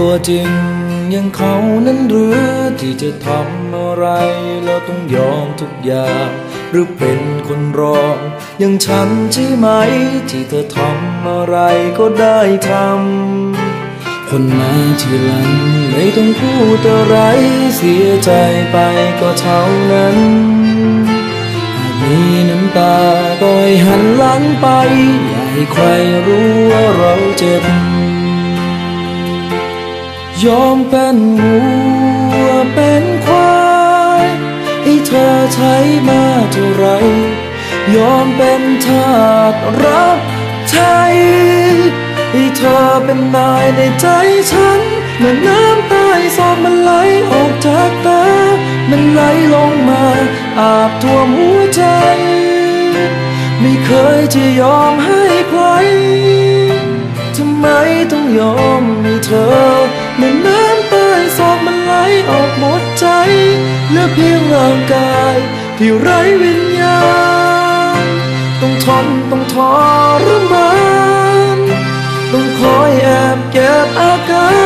ตัวจริงยังเขานั้นหรือที่จะทำอะไรแล้วต้องยอมทุกอย่าง หรือเป็นคนรองยังฉันใช่ไหม ที่เธอทำอะไรก็ได้ทำคนมาทีหลังไม่ต้องพูดอะไรเสียใจไปก็เท่านั้นหากมีน้ำตาก็ให้หันหลังไป อย่าให้ใครรู้ว่าเราเจ็บ ยอมเป็นวัวเป็นควายให้เธอใช้มาเท่าไร ยอมเป็นทาสรับใช้ให้เธอเป็นนายในใจฉันเหมือนน้ำใต้ซอกมันไหลออกจากตา มันไหลลงมา อาบท่วมหัวใจ ไม่เคยจะยอมให้ใครทำไมต้องยอมให้เธอ เหลือเพียงร่างกายที่ไร้วิญญาณ ต้องทนต้องทรมาน ต้องคอยแอบเก็บอาการ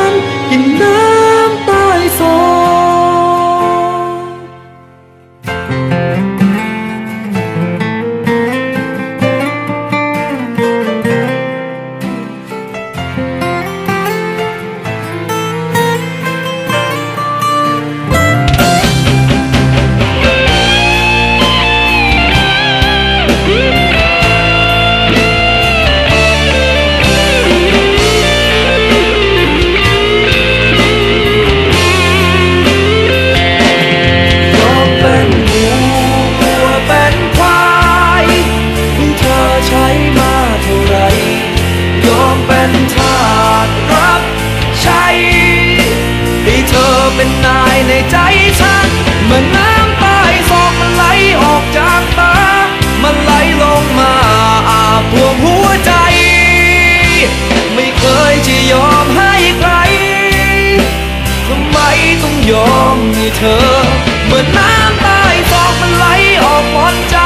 ต้องยอมให้เธอ เมื่อน้ำใต้ฟอกมันไหลออกหมดใจ